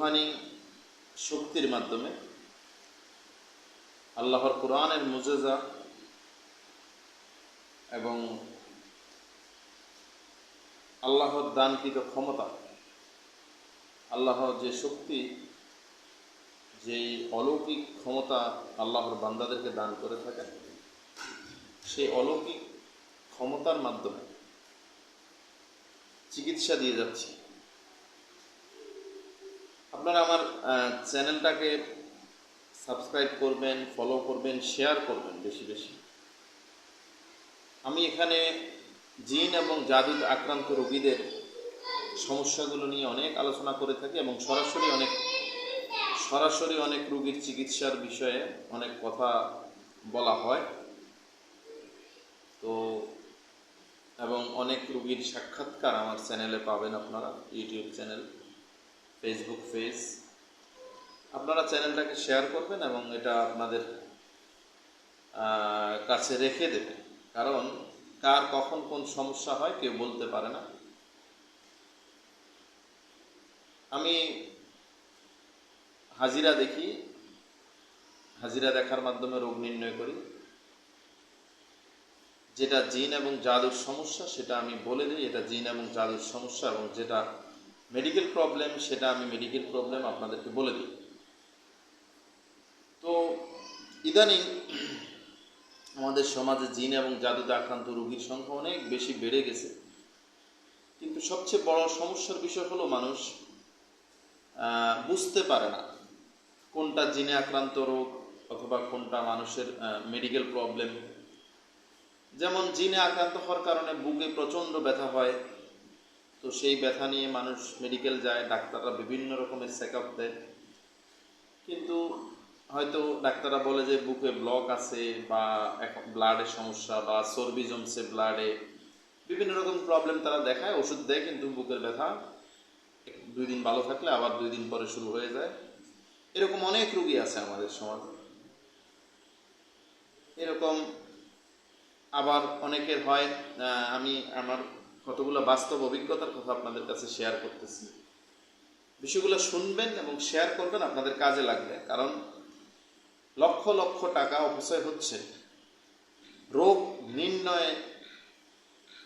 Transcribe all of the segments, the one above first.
Rouhani শক্তির মাধ্যমে আল্লাহর কোরআনের মুজেজা এবং আল্লাহর দানকৃত ক্ষমতা, আল্লাহর যে শক্তি, যেই অলৌকিক ক্ষমতা আল্লাহর বান্দাদেরকে দান করে থাকেন, সেই অলৌকিক ক্ষমতার মাধ্যমে চিকিৎসা দিয়ে যাচ্ছি। আপনারা আমার চ্যানেলটাকে সাবস্ক্রাইব করবেন ফলো করবেন শেয়ার করবেন বেশি বেশি। আমি এখানে জিন এবং জাদুতে আক্রান্ত রোগীদের সমস্যাগুলো নিয়ে অনেক আলোচনা করে থাকি এবং সরাসরি অনেক সরাসরি অনেক রোগীর চিকিৎসার বিষয়ে অনেক কথা বলা হয়। তো, এবং অনেক রোগীর সাক্ষাৎকার আমার চ্যানেলে পাবেন আপনারা, ইউটিউব চ্যানেল। ফেসবুক পেজ আপনারা চ্যানেলটাকে শেয়ার করবেন এবং এটা আপনাদের কাছে রেখে দেবেন। কারণ কার কখন কোন সমস্যা হয় কেউ বলতে পারে না। আমি হাজিরা দেখি, হাজিরা দেখার মাধ্যমে রোগ নির্ণয় করি। যেটা জিন এবং জাদুর সমস্যা, সেটা আমি বলে দিই, এটা জিন এবং জাদুর সমস্যা এবং যেটা মেডিকেল প্রবলেম সেটা আমি মেডিকেল প্রবলেম আপনাদেরকে বলে দিই। তো, ইদানিং আমাদের সমাজে জিন এবং জাদুতে আক্রান্ত রোগীর সংখ্যা অনেক বেশি বেড়ে গেছে। কিন্তু সবচেয়ে বড় সমস্যার বিষয় হলো মানুষ বুঝতে পারে না কোনটা জিনে আক্রান্ত রোগ অথবা কোনটা মানুষের মেডিকেল প্রবলেম যেমন জিনে আক্রান্ত হওয়ার কারণে বুকে প্রচণ্ড ব্যথা হয় তো সেই ব্যথা নিয়ে মানুষ মেডিকেল যায়, ডাক্তাররা বিভিন্ন রকমের চেক আপ দেয়। কিন্তু হয়তো ডাক্তাররা বলে যে বুকে ব্লক আছে বা এখন ব্লাডের সমস্যা বা চর্বি জমছে ব্লাডে বিভিন্ন রকম প্রবলেম তারা দেখায়, ওষুধ দেয় কিন্তু বুকের ব্যথা দুই দিন ভালো থাকলে আবার দুই দিন পরে শুরু হয়ে যায়। এরকম অনেক রুগী আছে আমাদের সমাজে। এরকম আবার অনেকের হয় আমি আমার কতগুলো বাস্তব অভিজ্ঞতার কথা আপনাদের কাছে শেয়ার করতেছি। বিষয়গুলো শুনবেন এবং শেয়ার করবেন, আপনাদের কাজে লাগবে। কারণ লক্ষ লক্ষ টাকা অপচয় হচ্ছে। রোগ নির্ণয়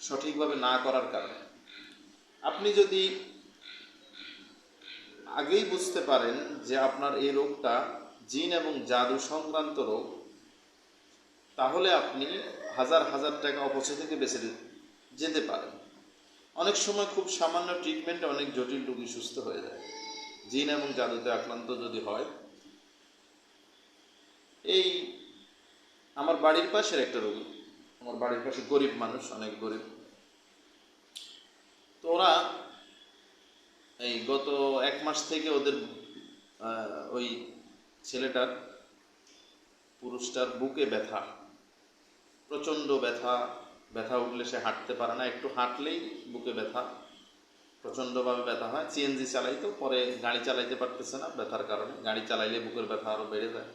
সঠিকভাবে না করার কারণে। আপনি যদি আগেই বুঝতে পারেন যে আপনার এই রোগটা জিন এবং জাদু সংক্রান্ত রোগ, তাহলে আপনি হাজার হাজার টাকা অপচয় থেকে বেঁচে যেতে পারেন। অনেক সময় খুব সামান্য ট্রিটমেন্টে অনেক জটিল রোগী সুস্থ হয়ে যায়। জিন এবং জাদুতে আক্রান্ত যদি হয়, এই আমার বাড়ির পাশের একটা রোগী, আমার বাড়ির পাশে গরিব মানুষ, অনেক গরিব। তো ওরা এই গত এক মাস থেকে ওদের ওই ছেলেটার পুরুষটার বুকে ব্যথা, প্রচণ্ড ব্যথা ব্যথা উঠলে সে হাঁটতে পারে না। একটু হাঁটলেই বুকে ব্যথা, প্রচণ্ডভাবে ব্যথা হয়। সিএনজি চালাইতো পরে গাড়ি চালাইতে পারতেছে না ব্যথার কারণে। গাড়ি চালাইলে বুকের ব্যথা আরও বেড়ে যায়।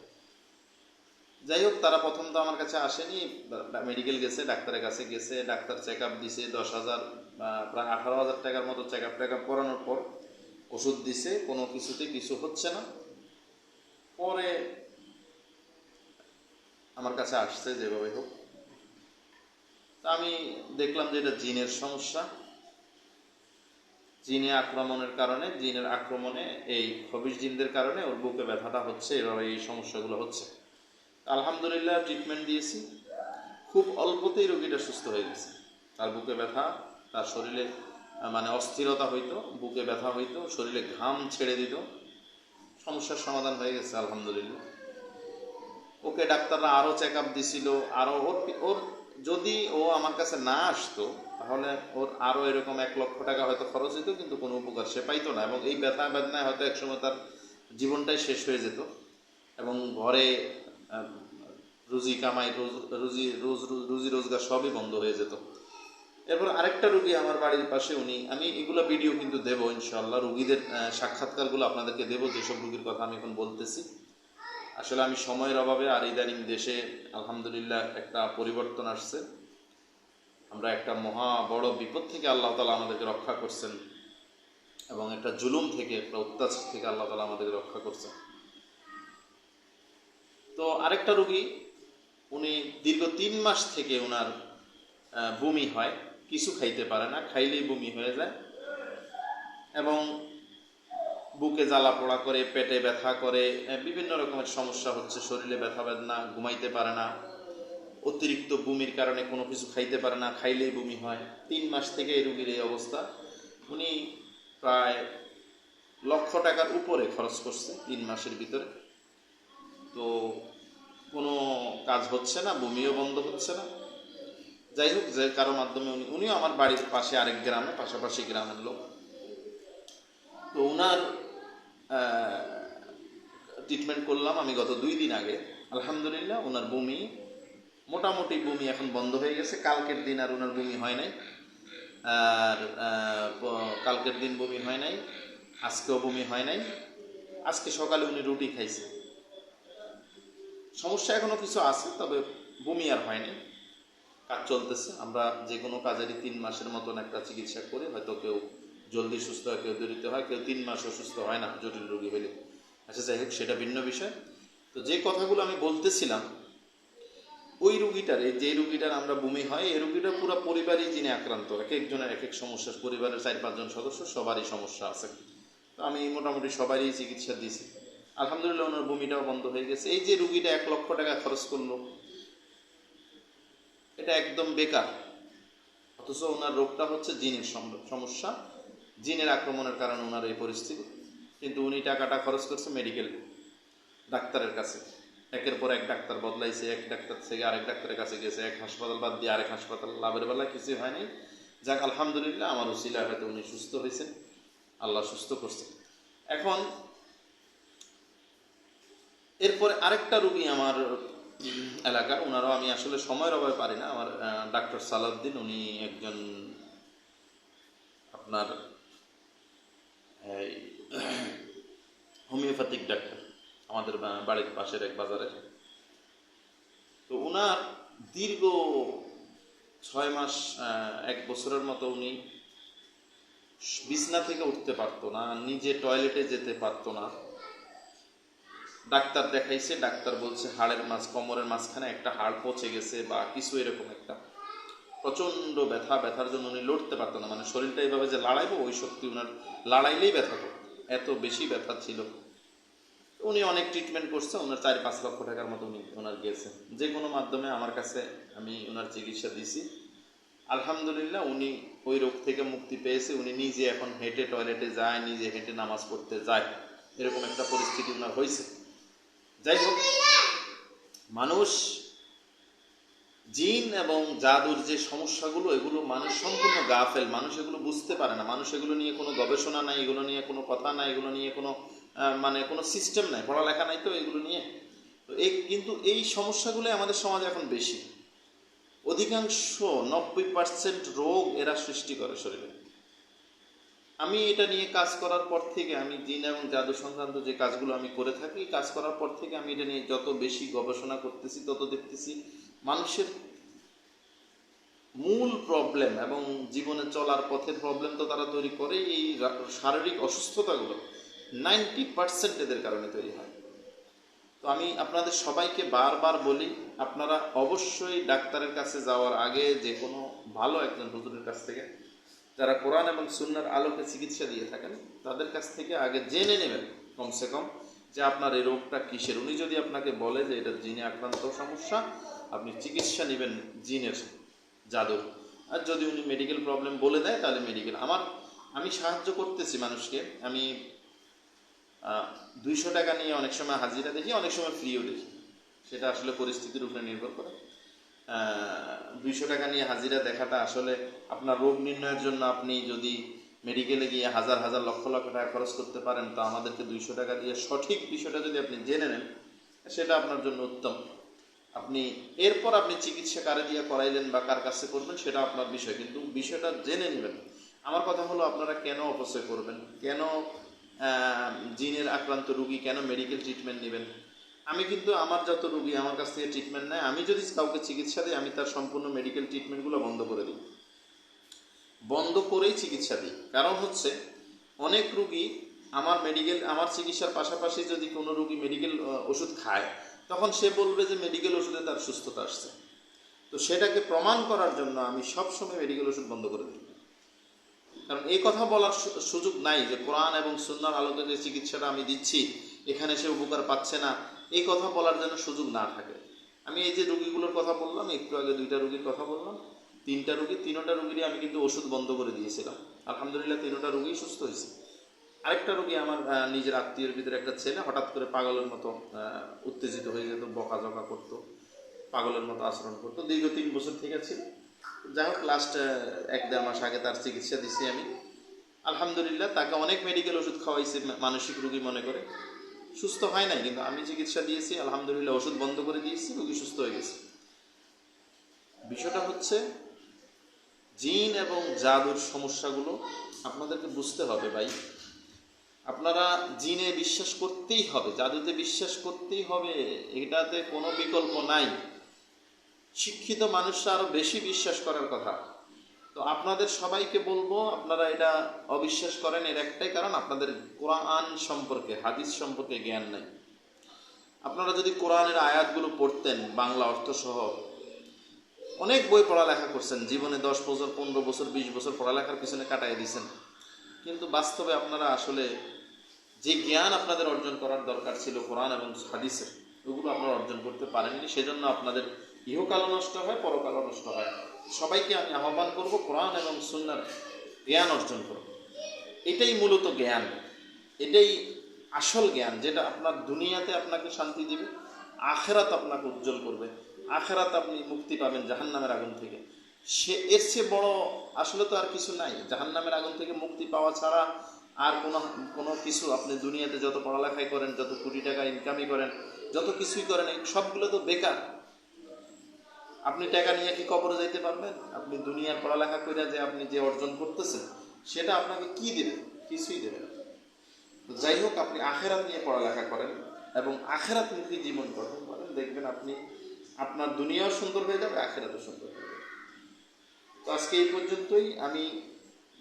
যাই হোক, তারা প্রথম তো আমার কাছে আসেনি। মেডিকেল গেছে, ডাক্তারের কাছে গেছে, ডাক্তার চেক আপ দিছে, দশ হাজার প্রায় আঠারো হাজার টাকার মতো চেক আপ টেক আপ করানোর পর ওষুধ দিছে, কোনো কিছুতে কিছু হচ্ছে না। পরে আমার কাছে আসছে যেভাবে হোক। তা আমি দেখলাম যে এটা জিনের সমস্যা। জিনে আক্রমণের কারণে, জিনের আক্রমণে এই খবির জিনদের কারণে ওর বুকে ব্যথাটা হচ্ছে এভাবে এই সমস্যাগুলো হচ্ছে। আলহামদুলিল্লাহ ট্রিটমেন্ট দিয়েছি। খুব অল্পতেই রোগীটা সুস্থ হয়ে গেছে। তার বুকে ব্যথা, তার শরীরে মানে অস্থিরতা হইতো, বুকে ব্যথা হইতো, শরীরে ঘাম ছেড়ে দিত। সমস্যার সমাধান হয়ে গেছে, আলহামদুলিল্লাহ। ওকে ডাক্তাররা আরও চেক আপ দিছিল, আরও ওর ওর যদি ও আমার কাছে না আসতো, তাহলে ওর আরও এরকম এক লক্ষ টাকা হয়তো খরচ হতো কিন্তু কোনো উপকার সে পাইতো না। এবং এই ব্যথা বেদনায় হয়তো একসময় তার জীবনটাই শেষ হয়ে যেত। এবং ঘরে রুজি কামাই, রোজ, রুজি, রোজ, রোজ- রুজি রোজগার সবই বন্ধ হয়ে যেত। এরপর আরেকটা রুগী আমার বাড়ির পাশে, উনি, আমি এগুলো ভিডিও কিন্তু দেবো ইনশাল্লাহ রুগীদের সাক্ষাৎকারগুলো আপনাদেরকে দেবো, যেসব রুগীর কথা আমি এখন বলতেছি। আসলে আমি সময়ের অভাবে আর ইদানিং দেশে, আলহামদুলিল্লাহ, একটা পরিবর্তন আসছে। আমরা একটা মহা বড় বিপদ থেকে আল্লাহ তালা আমাদেরকে রক্ষা করছেন এবং একটা জুলুম থেকে, একটা অত্যাচার থেকে আল্লাহ তালা আমাদেরকে রক্ষা করছেন। তো আরেকটা রুগী, উনি দীর্ঘ তিন মাস থেকে ওনার বমি হয়, কিছু খাইতে পারে না, খাইলেই বমি হয়ে যায়। এবং বুকে জ্বালা পোড়া করে, পেটে ব্যথা করে বিভিন্ন রকমের সমস্যা হচ্ছে, শরীরে ব্যথা বেদনা, ঘুমাইতে পারে না, অতিরিক্ত বমির কারণে কোনো কিছু খাইতে পারে না, খাইলেই বমি হয়। তিন মাস থেকে এই রুগীর এই অবস্থা। উনি প্রায় লক্ষ টাকার উপরে খরচ করছে তিন মাসের ভিতরে। তো কোনো কাজ হচ্ছে না, বমিও বন্ধ হচ্ছে না। যাই হোক, যে কারও মাধ্যমে উনি উনিও আমার বাড়ির পাশে আরেক গ্রামে, পাশাপাশি গ্রামের লোক। তো ওনার ট্রিটমেন্ট করলাম আমি গত দুই দিন আগে। আলহামদুলিল্লাহ, ওনার বমি, মোটামুটি বমি এখন বন্ধ হয়ে গেছে। কালকের দিন আর ওনার বমি হয় নাই। আর কালকের দিন বমি হয় নাই, আজকেও বমি হয় নাই। আজকে সকালে উনি রুটি খাইছে। সমস্যা এখনও কিছু আছে, তবে বমি আর হয়নি। কাজ চলতেছে। আমরা যে কোনো কাজেরই তিন মাসের মতন একটা চিকিৎসা করে হয়তো কেউ জলদি সুস্থ হয়, কেউ দেরিতে হয়, কেউ তিন মাস অসুস্থ হয় না, জটিল রোগী হলে আচ্ছা যাই হোক, সেটা ভিন্ন বিষয়। তো যে কথাগুলো আমি বলতেছিলাম, ওই রুগীটার যে রুগীটার আমরা বমি হয়, এই রুগীটার পুরো পরিবারই যিনি আক্রান্ত, এক একজনের এক এক সমস্যা, পরিবারের চার পাঁচজন সদস্য, সবারই সমস্যা আছে। তো আমি মোটামুটি সবারই চিকিৎসা দিয়েছি। আলহামদুলিল্লাহ, ওনার বমিটাও বন্ধ হয়ে গেছে। এই যে রুগীটা এক লক্ষ টাকা খরচ করল, এটা একদম বেকার। অথচ ওনার রোগটা হচ্ছে জিনের সমস্যা। জিনের আক্রমণের কারণে ওনার এই পরিস্থিতি। কিন্তু উনি টাকাটা খরচ করছে মেডিকেল ডাক্তারের কাছে। একের পর এক ডাক্তার বদলাইছে, এক ডাক্তার থেকে আরেক ডাক্তারের কাছে গেছে, এক হাসপাতাল বাদ দিয়ে আরেক হাসপাতাল। লাভের বেলা কিছুই হয়নি। যাক, আলহামদুলিল্লাহ, আমার উসিলা হয়তো উনি সুস্থ হয়েছেন। আল্লাহ সুস্থ করছেন এখন এরপরে আরেকটা রুগী আমার এলাকার, ওনারও আমি আসলে সময়ের অভাবে পারি না। আমার ডাক্তার সালাউদ্দিন, উনি একজন আপনার হোমিওপ্যাথিক ডাক্তার আমাদের বাড়ির পাশের এক বাজারে। তো ওনার দীর্ঘ ছয় মাস এক বছরের মতো উনি বিছনা থেকে উঠতে পারতো না, নিজে টয়লেটে যেতে পারতো না। ডাক্তার দেখাইছে, ডাক্তার বলছে হাড়ের মাঝ কোমরের মাঝখানে একটা হাড় পচে গেছে বা কিছু এরকম একটা। প্রচণ্ড ব্যথা, ব্যথার জন্য উনি লড়তে পারতো না। মানে শরীরটা এইভাবে যে লাড়াইবো, ওই শক্তি ওনার লাড়াইলেই ব্যথা করতো এত বেশি ব্যথা ছিল। উনি অনেক ট্রিটমেন্ট করছে ওনার চার পাঁচ লক্ষ টাকার মতো উনি ওনার গেছে। যে কোনো মাধ্যমে আমার কাছে আমি ওনার চিকিৎসা দিছি। আলহামদুলিল্লাহ উনি ওই রোগ থেকে মুক্তি পেয়েছে। উনি নিজে এখন হেঁটে টয়লেটে যায়, নিজে হেঁটে নামাজ পড়তে যায়। এরকম একটা পরিস্থিতি ওনার হয়েছে। যাই হোক, মানুষ জিন এবং জাদুর যে সমস্যাগুলো, এগুলো মানুষ সম্পূর্ণ গাফেল। মানুষ এগুলো বুঝতে পারে না। মানুষ এগুলো নিয়ে কোনো গবেষণা নাই, এগুলো নিয়ে কোনো কথা নাই, এগুলো নিয়ে কোনো মানে কোনো সিস্টেম নাই, পড়ালেখা নাই তো এগুলো নিয়ে। তো এই, কিন্তু এই সমস্যাগুলো আমাদের সমাজে এখন বেশি। অধিকাংশ নব্বই পার্সেন্ট রোগ এরা সৃষ্টি করে শরীরে। আমি এটা নিয়ে কাজ করার পর থেকে আমি জিন এবং জাদু সংক্রান্ত যে কাজগুলো আমি করে থাকি, কাজ করার পর থেকে আমি এটা নিয়ে যত বেশি গবেষণা করতেছি, তত দেখতেছি মানুষের মূল প্রবলেম এবং জীবনে চলার পথের প্রবলেম তো তারা তৈরি করে এই শারীরিক অসুস্থতাগুলো নাইনটি পার্সেন্ট এদের কারণে তৈরি হয়। তো আমি আপনাদের সবাইকে বারবার বলি, আপনারা অবশ্যই ডাক্তারের কাছে যাওয়ার আগে যে কোনো ভালো একজন হুজুরের কাছ থেকে, যারা কোরআন এবং সুন্নার আলোকে চিকিৎসা দিয়ে থাকেন, তাদের কাছ থেকে আগে জেনে নেবেন কমসে কম যে আপনার এই রোগটা কিসের। উনি যদি আপনাকে বলে যে এটা জিনে আক্রান্ত সমস্যা আপনি চিকিৎসা নেবেন জিনের জাদুর। আর যদি উনি মেডিকেল প্রবলেম বলে দেয়, তাহলে মেডিকেল আমার, আমি সাহায্য করতেছি মানুষকে। আমি দুইশো টাকা নিয়ে অনেক সময় হাজিরা দেখি, অনেক সময় ফ্রিও দেখি। সেটা আসলে পরিস্থিতির উপরে নির্ভর করে। দুইশো টাকা নিয়ে হাজিরা দেখাটা আসলে আপনার রোগ নির্ণয়ের জন্য আপনি যদি মেডিকেলে গিয়ে হাজার হাজার, লক্ষ লক্ষ টাকা খরচ করতে পারেন, তো আমাদেরকে দুইশো টাকা দিয়ে সঠিক বিষয়টা যদি আপনি জেনে নেন, সেটা আপনার জন্য উত্তম। আপনি এরপর আপনি চিকিৎসা কারে দিয়ে করাইলেন বা কার কাছে করবেন সেটা আপনার বিষয়, কিন্তু বিষয়টা জেনে নেবেন। আমার কথা হলো আপনারা কেন অপচয় করবেন? কেন জিনের আক্রান্ত রুগী কেন মেডিকেল ট্রিটমেন্ট নেবেন? আমি কিন্তু আমার যত রুগী আমার কাছ থেকে ট্রিটমেন্ট নেয়, আমি যদি কাউকে চিকিৎসা দিই, আমি তার সম্পূর্ণ মেডিকেল ট্রিটমেন্টগুলো বন্ধ করে দিই। বন্ধ করেই চিকিৎসা দিই। কারণ হচ্ছে, অনেক রুগী আমার মেডিকেল আমার চিকিৎসার পাশাপাশি যদি কোনো রুগী মেডিকেল ওষুধ খায় তখন সে বলবে যে মেডিকেল ওষুধে তার সুস্থতা আসছে। তো সেটাকে প্রমাণ করার জন্য আমি সবসময় মেডিকেল ওষুধ বন্ধ করে দিই। কারণ এই কথা বলার সুযোগ নাই যে কোরআন এবং সুন্নার আলোকে যে চিকিৎসাটা আমি দিচ্ছি, এখানে সে উপকার পাচ্ছে না, এই কথা বলার জন্য সুযোগ না থাকে। আমি এই যে রুগীগুলোর কথা বললাম, একটু আগে দুইটা রুগীর কথা বললাম, তিনটা রুগী, তিনোটা রুগীরই আমি কিন্তু ওষুধ বন্ধ করে দিয়েছিলাম। আলহামদুলিল্লাহ, তিনোটা রুগী সুস্থ হয়েছে। আরেকটা রুগী আমার নিজের আত্মীয়ের ভিতরে একটা ছেলে, হঠাৎ করে পাগলের মতো উত্তেজিত হয়ে যেত, বকাঝকা করতো, পাগলের মতো আচরণ করতো। দীর্ঘ তিন বছর থেকে ছিল। যাই হোক লাস্ট এক দেড় মাস আগে তার চিকিৎসা দিছি আমি। আলহামদুলিল্লাহ, তাকে অনেক মেডিকেল ওষুধ খাওয়াইছে মানসিক রুগী মনে করে। সুস্থ হয় নাই, কিন্তু আমি চিকিৎসা দিয়েছি, আলহামদুলিল্লাহ ওষুধ বন্ধ করে দিয়েছি, রুগী সুস্থ হয়ে গেছে। বিষয়টা হচ্ছে, জিন এবং জাদুর সমস্যাগুলো আপনাদেরকে বুঝতে হবে ভাই। আপনারা জিনে বিশ্বাস করতেই হবে, জাদুতে বিশ্বাস করতেই হবে, এটাতে কোনো বিকল্প নাই। শিক্ষিত মানুষরা আরও বেশি বিশ্বাস করার কথা। তো আপনাদের সবাইকে বলব, আপনারা এটা অবিশ্বাস করেন, এর একটাই কারণ আপনাদের কোরআন সম্পর্কে, হাদিস সম্পর্কে জ্ঞান নেই। আপনারা যদি কোরআনের আয়াতগুলো পড়তেন, বাংলা অর্থ সহ অনেক বই পড়ালেখা করছেন, জীবনে দশ বছর, পনেরো বছর, বিশ বছর পড়ালেখার পিছনে কাটাই দিয়েছেন কিন্তু বাস্তবে আপনারা আসলে যে জ্ঞান আপনাদের অর্জন করার দরকার ছিল কোরআন এবং হাদিসের, ওগুলো আপনারা অর্জন করতে পারেননি। সেজন্য আপনাদের ইহকালও নষ্ট হয়, পরকালও নষ্ট হয়। সবাইকে আমি আহ্বান করব, কোরআন এবং সুন্নার জ্ঞান অর্জন করব এটাই মূলত জ্ঞান। এটাই আসল জ্ঞান, যেটা আপনার দুনিয়াতে আপনাকে শান্তি দেবে, আখেরাত আপনাকে উজ্জ্বল করবে। আখেরাত আপনি মুক্তি পাবেন জাহান্নামের আগুন থেকে। সে এর চেয়ে বড় আসলে তো আর কিছু নাই। জাহান্নামের আগুন থেকে মুক্তি পাওয়া ছাড়া আর কোনো কোনো কিছু আপনি দুনিয়াতে যত পড়ালেখাই করেন, যত কোটি টাকা ইনকামই করেন, যত কিছুই করেন সবগুলো তো বেকার। আপনি টাকা নিয়ে কি কবরে যাইতে পারবেন? আপনি দুনিয়ার পড়ালেখা করে যে আপনি যে অর্জন করতেছেন, সেটা আপনাকে কি দেবে? কিছুই দেবে যাই হোক, আপনি আখেরাত নিয়ে পড়ালেখা করেন এবং আখেরাত মুখী জীবন গঠন করেন। দেখবেন আপনি, আপনার দুনিয়াও সুন্দর হয়ে যাবে, আখেরাতও সুন্দর হয়ে যাবে। তো আজকে এই পর্যন্তই। আমি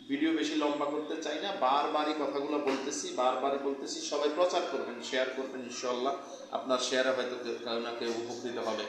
ভিডিও বেশি লম্বা করতে চাই না। বারবারই কথাগুলো বলতেছি, বারবারই বলতেছি। সবাই প্রচার করবেন শেয়ার করবেন ইনশাল্লাহ আপনার শেয়ারে হয়তো কেউ না কেউ উপকৃত হবে।